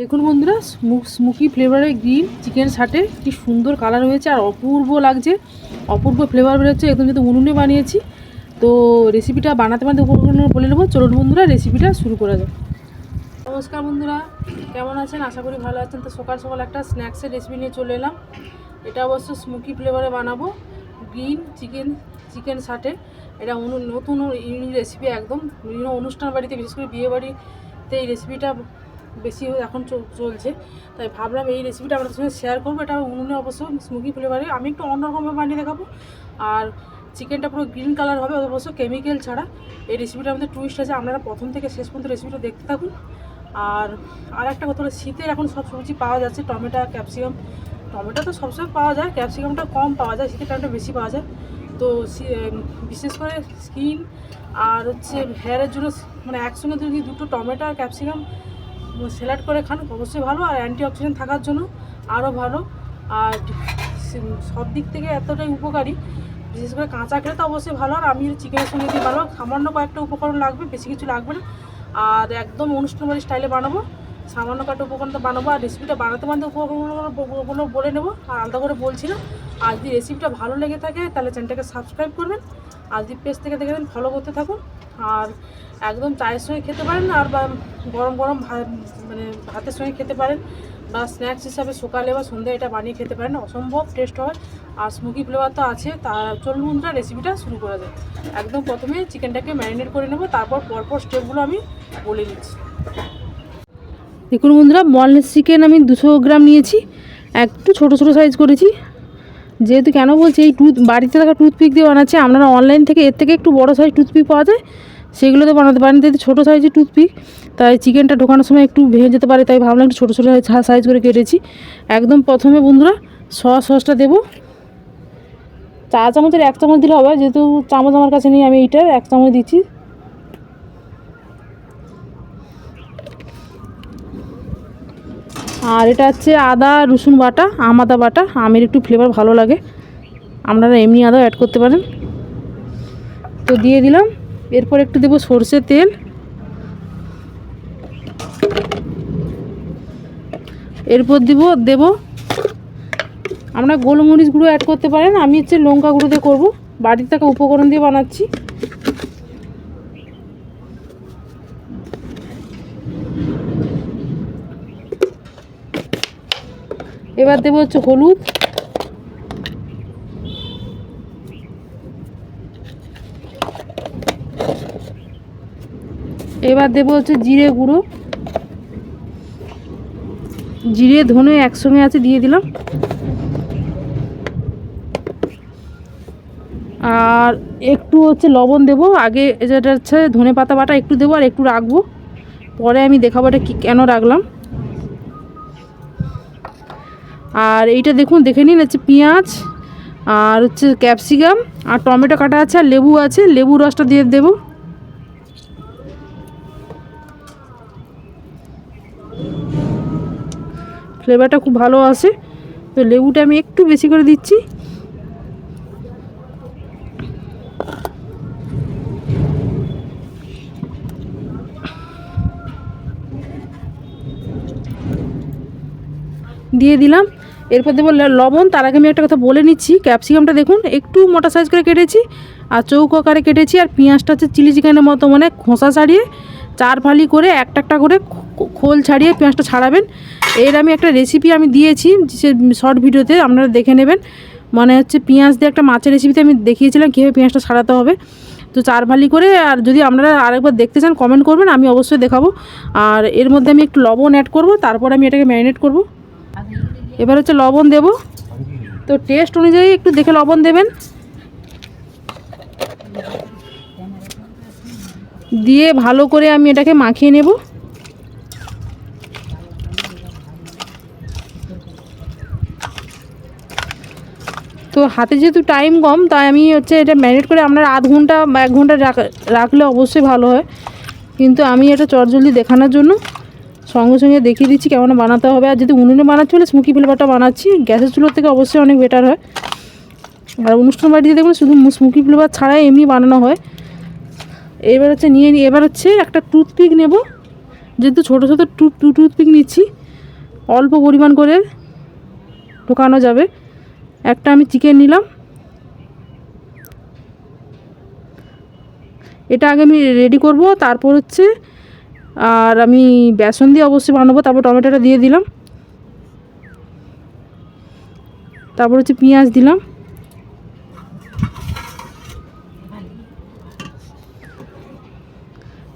দেখুন বন্ধুরা স্মুক ফ্লেভারের গ্রিন চিকেন সাটে কি সুন্দর কালার হয়েছে আর অপূর্ব লাগছে। অপূর্ব ফ্লেভার বেরোচ্ছে, একদম যেহেতু উনুনে বানিয়েছি। তো রেসিপিটা বানাতে বানাতে উপকরণ বলে নেব। চলুন বন্ধুরা রেসিপিটা শুরু করা যাক। নমস্কার বন্ধুরা, কেমন আছেন? আশা করি ভালো আছেন। তো সকাল সকাল একটা স্ন্যাক্সের রেসিপি নিয়ে চলে এলাম। এটা অবশ্য স্মুকি ফ্লেভারে বানাবো। গ্রিন চিকেন চিকেন সাটে এটা নতুন ইউনিক রেসিপি একদম। বিভিন্ন অনুষ্ঠান বাড়িতে, বিশেষ করে বিয়ে বাড়িতে এই রেসিপিটা বেশি এখন চল- চলছে। তাই ভাবলাম এই রেসিপিটা আপনাদের সঙ্গে শেয়ার করব। এটা উনুনে অবশ্য স্মোকি ফ্লেভারে আমি একটু অন্যরকমভাবে বানিয়ে দেখাবো। আর চিকেনটা পুরো গ্রিন কালার হবে। অবশ্য কেমিক্যাল ছাড়া। এই রেসিপিটার মধ্যে টুইস্ট আছে। আপনারা প্রথম থেকে শেষ পর্যন্ত রেসিপিটা দেখতে থাকুন। আর আর একটা কথা হলো শীতের এখন সব সবজি পাওয়া যাচ্ছে। Tomato, capsicum. টমেটো তো সবসময় পাওয়া যায়। ক্যাপসিকামটা কম পাওয়া যায়। শীতের টাইমটা বেশি পাওয়া যায়। তো বিশেষ করে স্কিন আর হচ্ছে হেয়ারের জন্য মানে একসঙ্গে যদি দুটো টমেটো আর ক্যাপসিকাম স্যালাড করে খান অবশ্যই ভালো। আর অ্যান্টিঅক্সিডেন্ট থাকার জন্য আরও ভালো। আর সব দিক থেকে এতটাই উপকারী। বিশেষ করে কাঁচা খেলে তো অবশ্যই ভালো। আর আমি চিকেনের সঙ্গে দিয়ে ভালো, সামান্য কয়েকটা উপকরণ লাগবে, বেশি কিছু লাগবে না। আর একদম অনুষ্ঠান স্টাইলে বানাবো। সামান্য কয়েকটা উপকরণ তো বানাবো, আর রেসিপিটা বানাতে বানাতে উপকরণগুলো বলে নেব। আর আলাদা করে বলছিলাম, আর যদি রেসিপিটা ভালো লেগে থাকে, তাহলে চ্যানেলটাকে সাবস্ক্রাইব করবেন। আর যদি পেজ থেকে দেখবেন ফলো করতে থাকুন। আর একদম চায়ের সঙ্গে খেতে পারেন, আর বা গরম গরম মানে ভাতের সঙ্গে খেতে পারেন, বা স্ন্যাক্স হিসাবে সকালে বা সন্ধ্যায় এটা বানিয়ে খেতে পারেন। অসম্ভব টেস্ট হয়। আর স্মোকি ফ্লেভার তো আছে, তা চলুন রেসিপিটা শুরু করা যায় একদম প্রথমে চিকেনটাকে ম্যারিনেট করে নেব, তারপর পরপর স্টেপগুলো আমি বলে নিচ্ছি দেখুন বন্ধুরা বনলেস চিকেন আমি দুশো গ্রাম নিয়েছি। একটু ছোট ছোট সাইজ করেছি। যেহেতু কেন বলছি, এই টুথ বাড়িতে থাকা টুথপিক দিয়ে বানাচ্ছে, আপনারা অনলাইন থেকে, এর থেকে একটু বড় সাইজ টুথপিক পাওয়া যায়, সেগুলোতে বানাতে পারেন। যেহেতু ছোটো সাইজের টুথপিক তাই চিকেনটা ঢোকানোর সময় একটু ভেঙে যেতে পারে, তাই ভাবলাম একটু ছোটো ছোটো সাইজ করে কেটেছি। একদম প্রথমে বন্ধুরা সস সসটা দেবো। চা চামচের এক চামচ দিলে হবে, যেহেতু চামচ আমার কাছে নেই, আমি এইটার এক চামচ দিচ্ছি। আর এটা হচ্ছে আদা, রসুন বাটা আম আদা বাটা। আমের একটু ফ্লেভার ভালো লাগে। আপনারা এমনি আদাও অ্যাড করতে পারেন। তো দিয়ে দিলাম। এরপর একটু দেবো সর্ষের তেল। এরপর দিব, দেব আমরা গোলমরিচ গুঁড়ো অ্যাড করতে পারেন। আমি হচ্ছে লঙ্কা গুঁড়ো দিয়ে করব। বাড়িতে থাকা উপকরণ দিয়ে বানাচ্ছি। এবার দেবো হচ্ছে হলুদ। এবার দেবো হচ্ছে জিরে গুঁড়ো। জিরে, ধনে একসঙ্গে আছে, দিয়ে দিলাম। আর একটু হচ্ছে লবণ দেবো। আগে যেটা হচ্ছে ধনে পাতা বাটা একটু দেবো আর একটু রাখব। পরে আমি দেখাবো এটা কেন রাখলাম। আর এইটা দেখুন, দেখে নিন, হচ্ছে পেঁয়াজ আর হচ্ছে ক্যাপসিকাম আর টমেটো কাটা আছে আর লেবু আছে। লেবু রসটা দিয়ে দেবো। ফ্লেভারটা খুব ভালো আসে। তো লেবুটা আমি একটু বেশি করে দিচ্ছি। দিয়ে দিলাম। এরপর দেবো লবণ, তার আগে আমি একটা কথা বলে নিচ্ছি। ক্যাপসিকামটা দেখুন, একটু মোটা সাইজ করে কেটেছি, আর চৌকো আকারে কেটেছি, আর পেঁয়াজটা হচ্ছে চিলি চিকেনের মতো মানে খোসা ছাড়িয়ে চার ফালি করে একটা একটা করে খোল ছাড়িয়ে পেঁয়াজটা ছাড়াবেন। এর আমি একটা রেসিপি আমি দিয়েছি, সে শর্ট ভিডিওতে আপনারা দেখে নেবেন। মানে হচ্ছে পেঁয়াজ দিয়ে একটা মাছের রেসিপিতে আমি দেখিয়েছিলাম, কীভাবে পেঁয়াজটা ছাড়াতে হবে। তো চার ভালি করে, আর যদি আপনারা আরেকবার দেখতে চান কমেন্ট করবেন, আমি অবশ্যই দেখাবো। আর এর মধ্যে আমি একটু লবণ অ্যাড করব, তারপর আমি এটাকে ম্যারিনেট করব। এবার হচ্ছে লবণ দেব। তো টেস্ট অনুযায়ী একটু দেখে লবণ দেবেন। দিয়ে ভালো করে আমি এটাকে মাখিয়ে নেব। তো হাতে যেহেতু টাইম কম, তাই আমি হচ্ছে এটা ম্যারিনেট করে আপনার আধ ঘণ্টা বা এক ঘণ্টা রাখ- রাখলে অবশ্যই ভালো হয়। কিন্তু আমি এটা চটজলদি দেখানোর জন্য সঙ্গে সঙ্গে দেখিয়ে দিচ্ছি কেমন বানাতে হবে। আর যদি উনুনে বানাচ্ছি হলে স্মুকি ফ্লেভারটা বানাচ্ছি, গ্যাসের চুলোর থেকে অবশ্যই অনেক বেটার হয়। আর অনুষ্ঠান বাড়িতে দেখবেন শুধু স্মুকি ফ্লেভার ছাড়াই এমনি বানানো হয়। এবার হচ্ছে নিয়ে নিই এবার হচ্ছে একটা টুথপিক নেব। যেহেতু ছোটো ছোটো টু টুথপিক নিচ্ছি। অল্প পরিমাণ করে ঢোকানো যাবে। একটা আমি চিকেন নিলাম। এটা আগে আমি রেডি করব। তারপর হচ্ছে আর আমি বেসন দিয়ে অবশ্যই বানাবো তারপর টমেটোটা দিয়ে দিলাম। তারপর হচ্ছে পেঁয়াজ দিলাম।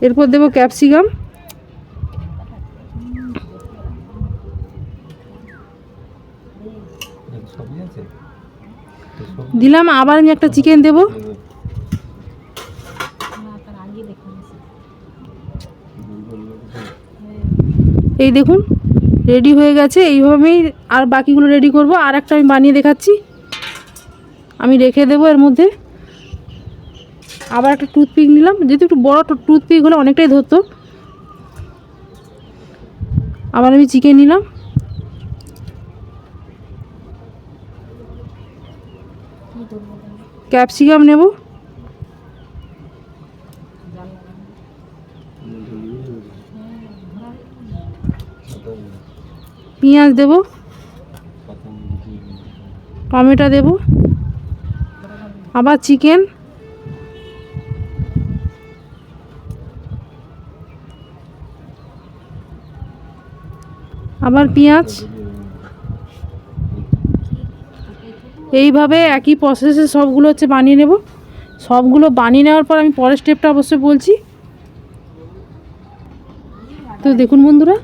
এরপর দেবো ক্যাপসিকাম। দিলাম আবার আমি একটা চিকেন দেবো। এই দেখুন রেডি হয়ে গেছে। এইভাবেই আর বাকিগুলো রেডি করব। আর একটা আমি বানিয়ে দেখাচ্ছি। আমি রেখে দেবো এর মধ্যে। আবার একটা টুথপিক নিলাম। যেহেতু একটু বড় টুথপিক হলে অনেকটাই ধরতো। আবার আমি চিকেন নিলাম। ক্যাপসিকাম নেব। পেঁয়াজ দেব, টমেটো দেব, আবার চিকেন। আবার পেঁয়াজ। এইভাবে একই প্রসেসে সবগুলো হচ্ছে বানিয়ে নেব। সবগুলো বানিয়ে নেওয়ার পর আমি পরের স্টেপটা অবশ্যই বলছি। তো দেখুন বন্ধুরা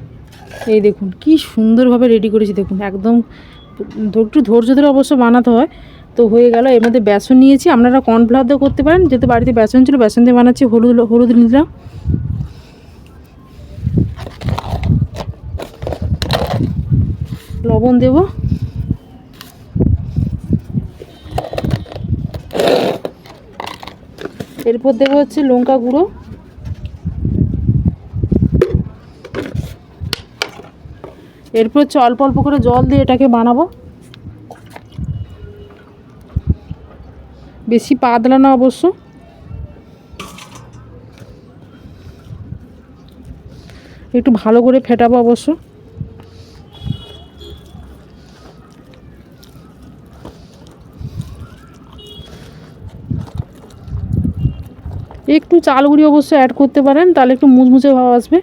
এই দেখুন, কি সুন্দরভাবে রেডি করেছি, দেখুন, একদম একটু ধৈর্য ধরে অবশ্য বানাতে হয়। তো হয়ে গেল, এর মধ্যে বেসন নিয়েছি, আপনারা কর্নফ্লাওয়ার দিয়েও করতে পারেন, যেহেতু বাড়িতে বেসন ছিল, বেসন দিয়ে বানাচ্ছি, হলুদ হলুদ নিলাম। লবণ দেব। এরপর দেবো হচ্ছে লঙ্কা গুঁড়ো। এরপর হচ্ছে অল্প অল্প করে জল দিয়ে এটাকে বানাবো। বেশি পাতলা না অবশ্য। একটু ভালো করে ফেটাবো অবশ্য। একটু চাল গুঁড়ি অবশ্য অ্যাড করতে পারেন, তাহলে একটু মুচমুচে ভাব আসবে।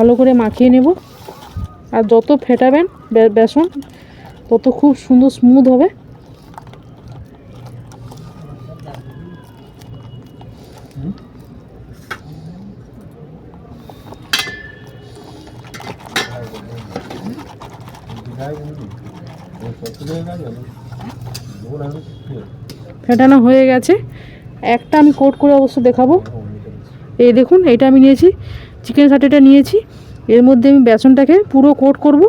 ভালো করে মাখিয়ে নেব। আর যত ফেটাবেন বেসন, তত খুব সুন্দর স্মুথ হবে। ফেটানো হয়ে গেছে। একটা আমি কোট করে অবশ্য দেখাবো। এই দেখুন এটা আমি নিয়েছি। চিকেন সাটেটা নিয়েছি। এর মধ্যে আমি বেসনটাকে পুরো কোট করব।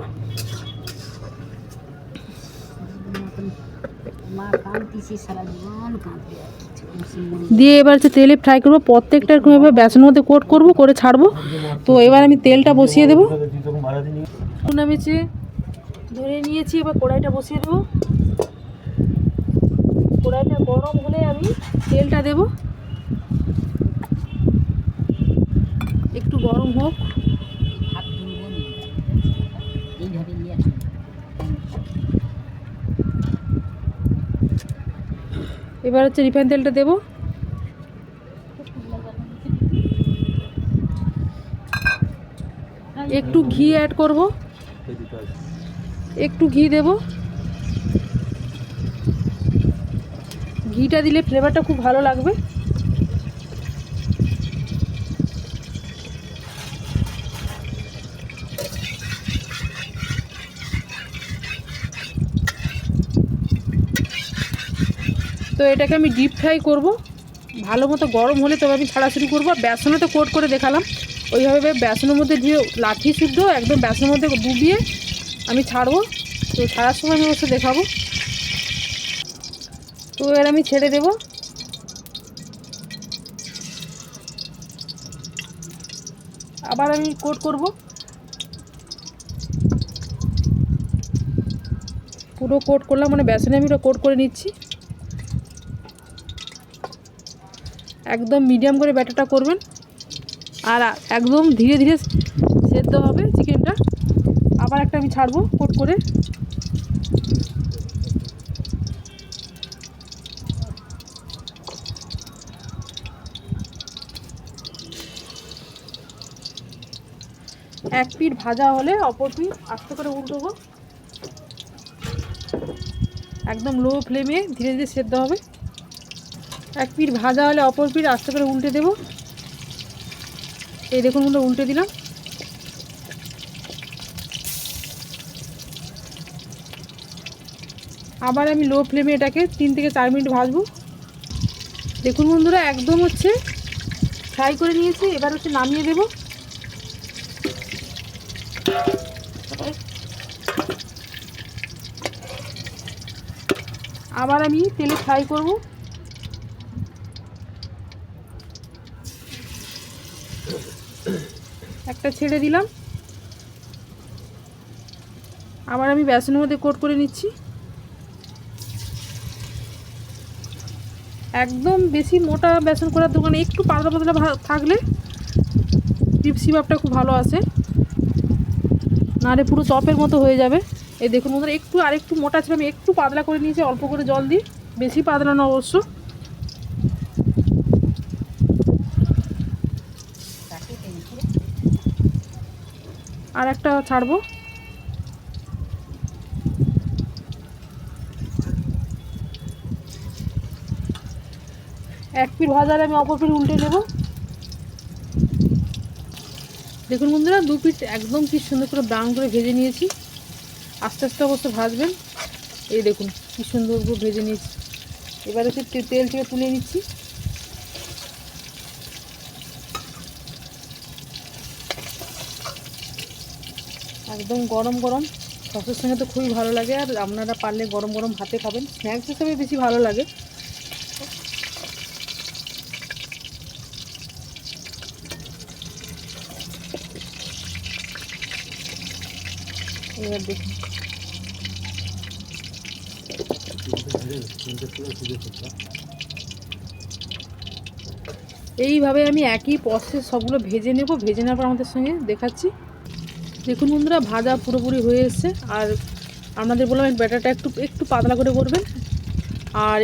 দিয়ে এবার হচ্ছে তেলে ফ্রাই করব। প্রত্যেকটা এরকমভাবে বেসনের মধ্যে কোট করব করে ছাড়বো। তো এবার আমি তেলটা বসিয়ে দেবো। আমি ধরে নিয়েছি এবার কড়াইটা বসিয়ে দেবো। কড়াইটা গরম হলে আমি তেলটা দেব। একটু গরম হোক। এবার হচ্ছে রিফাইন তেলটা দেবো। একটু ঘি অ্যাড করব। একটু ঘি দেব। ঘিটা দিলে ফ্লেভারটা খুব ভালো লাগবে। তো এটাকে আমি ডিপ ফ্রাই করব। ভালো মতো গরম হলে তবে আমি ছাড়া শুরু করব। বেসনে তো কোট করে দেখালাম। ওইভাবে বেসনের মধ্যে দিয়ে লাঠি শুদ্ধ একদম বেসনের মধ্যে ডুবিয়ে আমি ছাড়বো। তো ছাড়ার সময় আমি অবশ্য দেখাবো। তো এবার আমি ছেড়ে দেব। আবার আমি কোট করব। পুরো কোট করলাম মানে বেসনে আমি ওটা কোট করে নিচ্ছি। একদম মিডিয়াম করে ব্যাটারটা করবেন। আর একদম ধীরে ধীরে সেদ্ধ হবে চিকেনটা আবার একটা আমি ছাড়বো কোট করে। এক পিঠ ভাজা হলে অপর পিঠ আস্তে করে উল্টোবো। একদম লো ফ্লেমে ধীরে ধীরে সেদ্ধ হবে। এক পিঠ ভাজা হলে অপর পিঠ আস্তে করে উল্টে দেবো। এই দেখুন বন্ধুরা, উল্টে দিলাম। আবার আমি লো ফ্লেমে এটাকে তিন থেকে চার মিনিট ভাজবো। দেখুন বন্ধুরা, একদম হচ্ছে ফ্রাই করে নিয়েছি, এবার হচ্ছে নামিয়ে দেবো। আবার আমি তেলে ফ্রাই করব। একটা ছেড়ে দিলাম। আবার আমি বেসনের মধ্যে কোট করে নিচ্ছি। একদম বেশি মোটা বেসন করার দোকানে একটু পাতলা পাতলা থাকলে চিপসি ভাবটা খুব ভালো আসে। নাহলে পুরো চপের মতো হয়ে যাবে। এই দেখুন বন্ধুরা, একটু আর একটু মোটা ছিল, আমি একটু পাতলা করে নিয়েছি, অল্প করে জল দিই বেশি পাতলা না অবশ্য। আর একটা ছাড়বো। এক পিঠ ভাজালে আমি অপর পিঠ উল্টে নেব। দেখুন বন্ধুরা, দু পিঠ একদম কি সুন্দর করে ব্রাউন করে ভেজে নিয়েছি। আস্তে আস্তে অবশ্য ভাজবেন। এই দেখুন, কি সুন্দর করে ভেজে নিয়েছি। এবার হচ্ছে তেল থেকে তুলে নিচ্ছি। একদম গরম গরম। সসের সঙ্গে তো খুবই ভালো লাগে, আর আপনারা পারলে গরম গরম ভাতে খাবেন। স্ন্যাক্স হিসেবে বেশি ভালো লাগে। এবার দেখুন এইভাবে আমি একই প্রসেস সবগুলো ভেজে নেব। ভেজে নেওয়ার পর আমাদের সঙ্গে দেখাচ্ছি। দেখুন বন্ধুরা, ভাজা পুরোপুরি হয়ে এসছে। আর আপনাদের বললাম ব্যাটারটা একটু একটু পাতলা করে করবেন। আর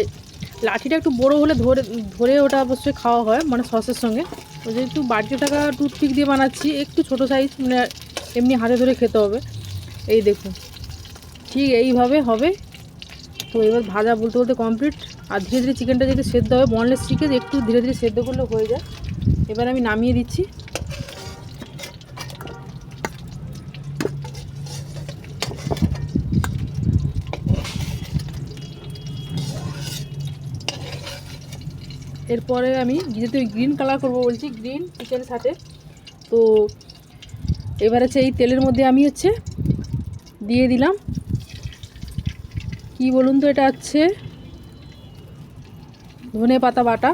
লাঠিটা একটু বড় হলে ধরে ধরে ওটা অবশ্যই খাওয়া হয় মানে সসের সঙ্গে। ওই যে একটু বাড়িতে থাকা টুথপিক দিয়ে বানাচ্ছি, একটু ছোট সাইজ মানে এমনি হাতে ধরে খেতে হবে। এই দেখুন, ঠিক এইভাবে হবে। তো এবার ভাজা বলতে বলতে কমপ্লিট আর ধীরে ধীরে চিকেনটা যদি সেদ্ধ হবে বনলেস চিকেন একটু ধীরে ধীরে সেদ্ধ করলে হয়ে যায়। এবার আমি নামিয়ে দিচ্ছি। এরপরে আমি যেহেতু গ্রিন কালার করব বলছি গ্রিন চিকেনের সাথে। তো এবার হচ্ছে এই তেলের মধ্যে আমি হচ্ছে দিয়ে দিলাম। কি বলুন তো এটা হচ্ছে? ধনে পাতা বাটা।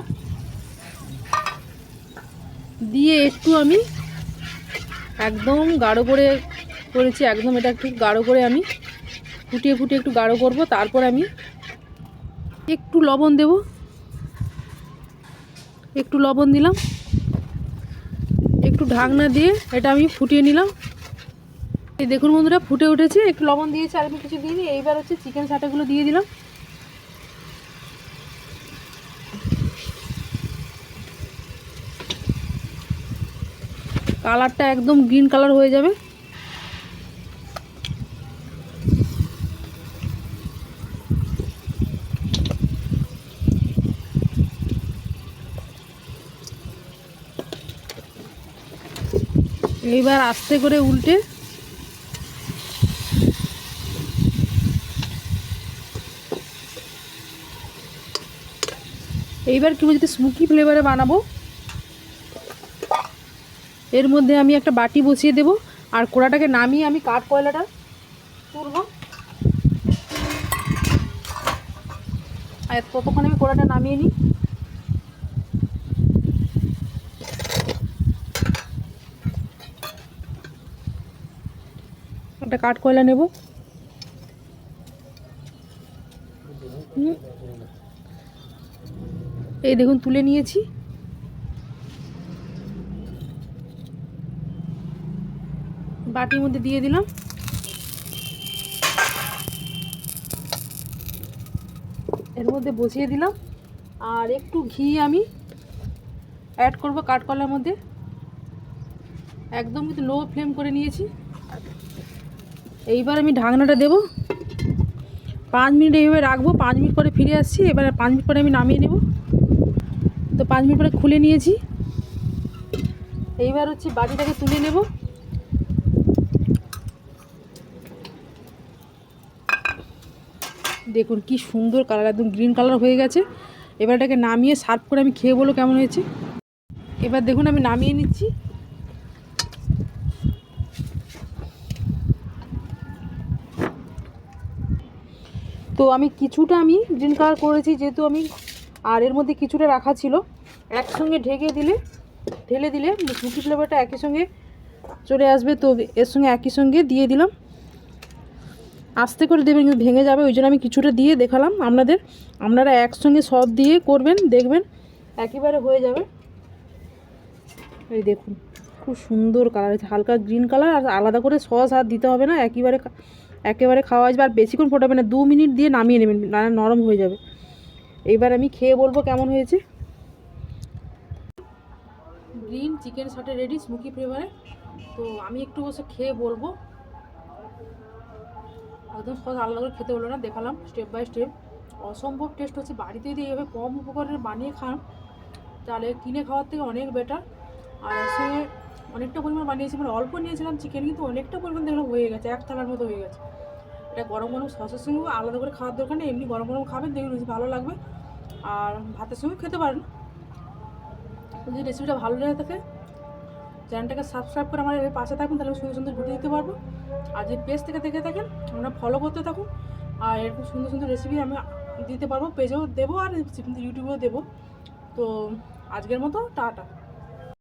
দিয়ে একটু আমি একদম গাঢ় করে করেছি, একদম এটা একটু গাঢ় করে আমি ফুটিয়ে ফুটিয়ে একটু গাঢ় করব, তারপর আমি একটু লবণ দেব। একটু লবণ দিলাম। একটু ঢাকনা দিয়ে এটা আমি ফুটিয়ে নিলাম। এই দেখুন বন্ধুরা, ফুটে উঠেছে। একটু লবণ দিয়েছি, আর আমি কিছু দিইনি। এইবার হচ্ছে চিকেন সাটাগুলো দিয়ে দিলাম। কালারটা একদম গ্রিন কালার হয়ে যাবে। এইবার আস্তে করে উল্টে। এইবার কি বলছি স্মুকি ফ্লেভারে বানাবো, এর মধ্যে আমি একটা বাটি বসিয়ে দেব, আর কোড়াটাকে নামিয়ে আমি কাঠ কয়লাটা তুলব। আর ততক্ষণ আমি কোড়াটা নামিয়ে নিই। একটা কাঠ কয়লা নেব? এই দেখুন, তুলে নিয়েছি। বাটির মধ্যে দিয়ে দিলাম। এর মধ্যে বসিয়ে দিলাম। আর একটু ঘি আমি অ্যাড করব কাঠকলার মধ্যে। একদম কিন্তু লো ফ্লেম করে নিয়েছি। এইবার আমি ঢাকনাটা দেব। পাঁচ মিনিট এইভাবে রাখব, পাঁচ মিনিট পরে ফিরে আসছি, এবার পাঁচ মিনিট পরে আমি নামিয়ে নেব। তো পাঁচ মিনিট পরে খুলে নিয়েছি। এইবার হচ্ছে বাটিটাকে তুলে নেব। দেখুন কি সুন্দর কালার, একদম গ্রিন কালার হয়ে গেছে। এবার এটাকে নামিয়ে সার্ভ করে আমি খেয়ে বলো কেমন হয়েছে। এবার দেখুন আমি নামিয়ে নিচ্ছি। তো আমি কিছুটা আমি গ্রিন কালার করেছি, যেহেতু আমি আর এর মধ্যে কিছুটা রাখা ছিল। একসঙ্গে ঢেকে দিলে, ঢেলে দিলে রুটি ফ্লেভারটা একই সঙ্গে চলে আসবে, তো এর সঙ্গে একই সঙ্গে দিয়ে দিলাম। আস্তে করে দেবেন, কিন্তু ভেঙে যাবে, ওই জন্য আমি কিছুটা দিয়ে দেখালাম আপনাদের। আপনারা একসঙ্গে সব দিয়ে করবেন, দেখবেন, একেবারে হয়ে যাবে। এই দেখুন, খুব সুন্দর কালার হালকা গ্রিন কালার আর আলাদা করে সস আর দিতে হবে না, একেবারে একেবারে খাওয়া আসবে, আর বেশিক্ষণ ফোটাবে না, দু মিনিট দিয়ে নামিয়ে নেবেন, না নরম হয়ে যাবে। এইবার আমি খেয়ে বলব কেমন হয়েছে। Green chicken satay ready, smoky ফ্লেভারে। তো আমি একটু বসে খেয়ে বলব। একদম সস আলাদা করে খেতে হলো না, দেখালাম স্টেপ বাই স্টেপ অসম্ভব টেস্ট হচ্ছে, বাড়িতে যদি এইভাবে কম উপকরণে বানিয়ে খান, তাহলে কিনে খাওয়ার থেকে অনেক বেটার আর সঙ্গে অনেকটা পরিমাণ বানিয়েছি মানে অল্প নিয়েছিলাম চিকেন কিন্তু অনেকটা পরিমাণ দেখলাম হয়ে গেছে, এক থালার মতো হয়ে গেছে। এটা গরম গরম সসের সঙ্গে আলাদা করে খাওয়ার দরকার নেই, এমনি গরম গরম খাবেন দেখুন ভালো লাগবে। আর ভাতের সঙ্গে খেতে পারেন। যদি রেসিপিটা ভালো লেগে থাকে, চ্যানেলটাকে সাবস্ক্রাইব করে আমার পাশে থাকুন, তাহলে সুন্দর সুন্দর ভিডিও দিতে পারব। আর যদি পেজ থেকে দেখে থাকেন, আমরা ফলো করতে থাকুন। আর এরকম সুন্দর সুন্দর রেসিপি আমি দিতে পারব পেজেও দেবো, আর ইউটিউবেও দেবো। তো আজকের মতো, টাটা।